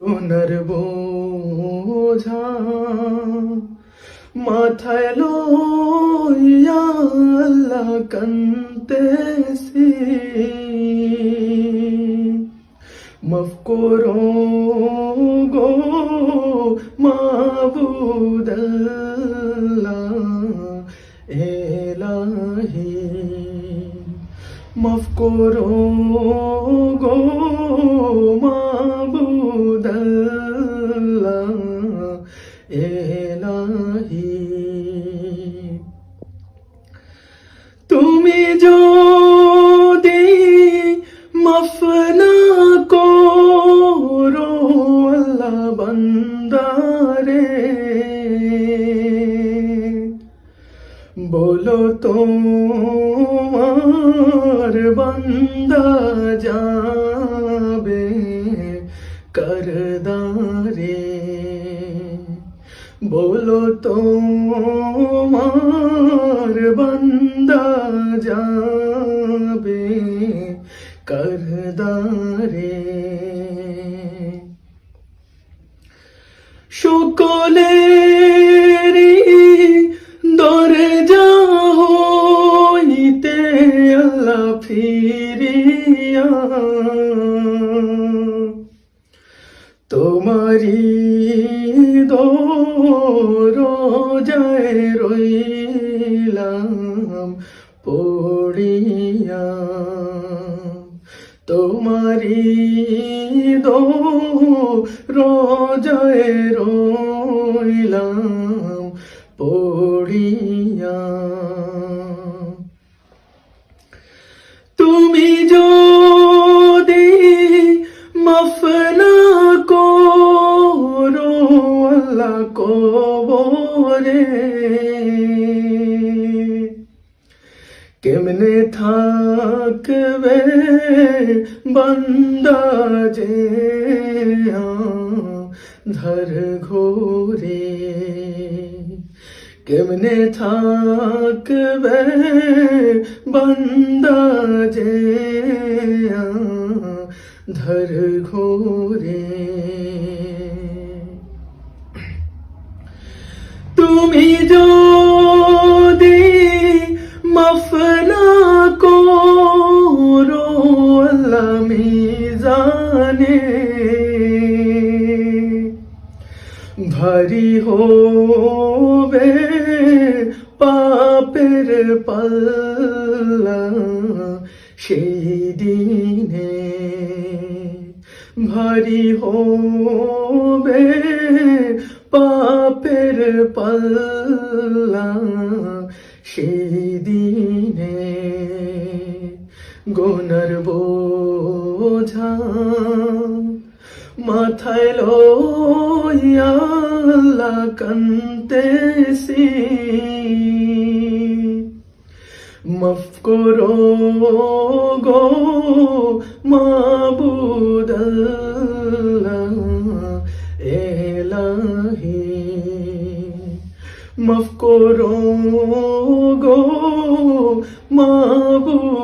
সোনার বোঝা মাথায় লইয়া কান্তেছি। মাফ করো গো মাবুদাল্লাহ এলাহি। মাফ করো গো মাবুদাল্লাহ না করো আল্লাহ বান্দারে। বলো তোমার বান্দা যাবে করদারে। বলো তোমার বান্দা যাবে করদারে সকলেরই দরজা হইতে আল্লাহ ফিরিয়া তোমারি দরজায় রইলাম পড়িয়া তোমারি দো রোজয় রইলাম পড়িয়া কেমনে থাকবে বান্দা যে ধর ঘোরে? কেমনে থাকবে বান্দা যে ধর ঘোরে? তুমি যদি মিজানে ভারী হবে পাপের পাল্লা সেই দিনে। ভারী হবে পাপের পাল্লা সেই দিনে। গোনার বোঝা মাথায় লইয়া কান্তেছি মাফ করো গো মাবুদাল্লাহ এলাহি। মাফ করো গো মাবুদাল্লাহ।